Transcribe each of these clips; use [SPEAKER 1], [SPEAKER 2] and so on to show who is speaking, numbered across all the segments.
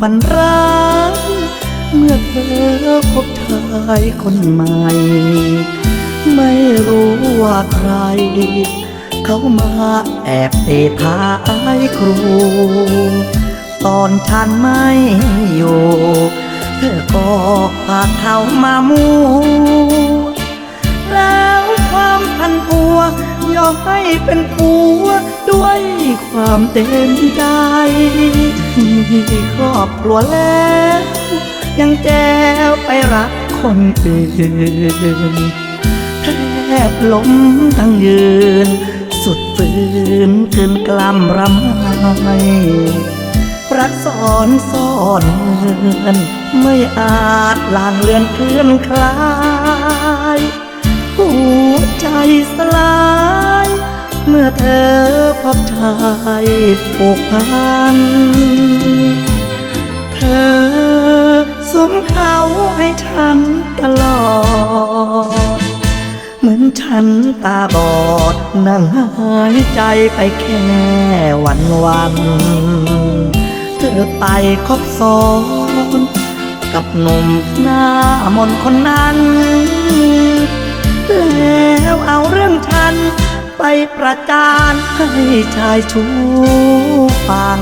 [SPEAKER 1] ฝันร้ายเมื่อเธอพบชายคนใหม่ ไม่รู้ว่าใคร เขามาแอบเตะท้ายครู ตอนฉันไม่อยู่ เธอก็พาเขามามู แล้วความพันผัว ยอมให้เป็นผัวด้วยความเต็มใจ มีครอบครัวแล้ว ยังแจวไปรักคนอื่นแทบล้มทั้งยืน สุดฝืนคืนกล้ำรำไห้รักสอนซ่อนเงินไม่อาจลางเลือนเคลื่อนคลาย หัวใจสลาย เธอพบชายผูกพัน เธอสวมเขาให้ฉันตลอด เหมือนฉันตาบอด นั่งหายใจไปแค่วันวันเธอไปคบซ้อนกับหนุ่มหน้ามนคนนั้น แล้วเอาเรื่องฉัน ไปประจานให้ชายชูฟัง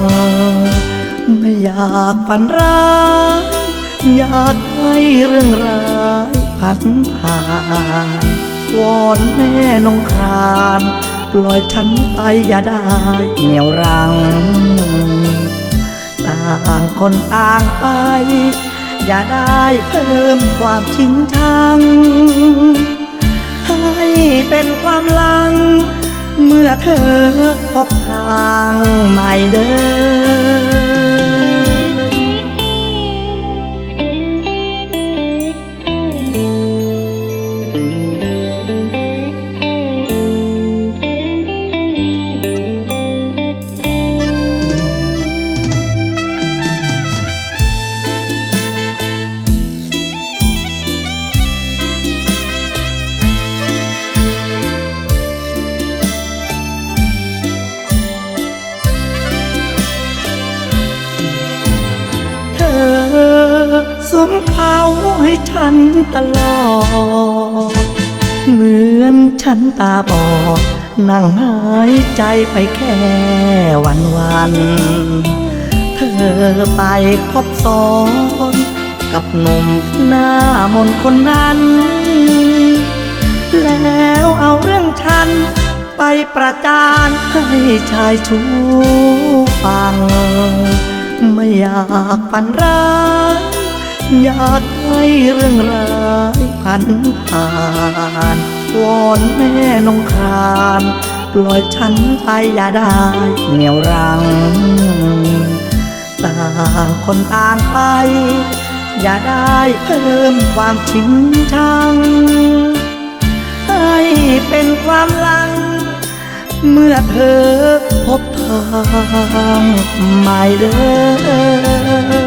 [SPEAKER 1] ไม่อยากฝันร้าย อยากให้เรื่องร้ายพันผ่านวอนแม่นงครานปล่อยฉันไปอย่าได้เหนี่ยวรัง ต่างคนต่างไป อย่าได้เพิ่มความชิงชัง เป็นความหลัง เมื่อเธอพบทางใหม่เดิน ให้ฉันตลอด เหมือนฉันตาบอดนั่งหายใจไปแค่วันวัน เธอไปคบซ้อนกับหนุ่มหน้ามนคนนั้น แล้วเอาเรื่องฉันไปประจานให้ชายชูฟัง ไม่อยากฝันร้าย อยากให้เรื่องร้ายพันผ่านวอนแม่นงครานปล่อยฉันไปอย่าได้เหนี่ยวรัง ต่างคนต่างไป อย่าได้เพิ่มความชิงชัง ให้เป็นความลัง เมื่อเธอพบทางใหม่เดิน